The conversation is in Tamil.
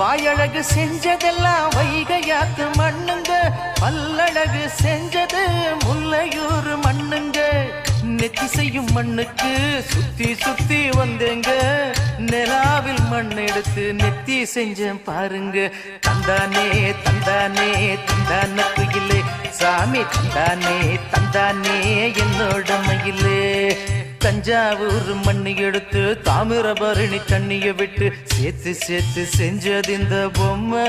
வாயழகு செஞ்சதெல்லாம் வைகையாத்து மண்ணுங்க. பல்லழகு செஞ்சது முல்லையூர் மண்ணுங்க. நெத்தி செய்யும் மண்ணுக்கு சுத்தி சுத்தி வந்தேங்க. நிலாவில் மண் எடுத்து நெத்தி செஞ்சேன் பாருங்க. தந்தானே தந்தானே தந்தான குயிலே சாமி தந்தானே தந்தானே என்னோட தஞ்சாவூர் மண்ணி எடுத்து தாமிரபரணி தண்ணிய விட்டு சேர்த்து சேர்த்து செஞ்சது இந்த பொம்மை.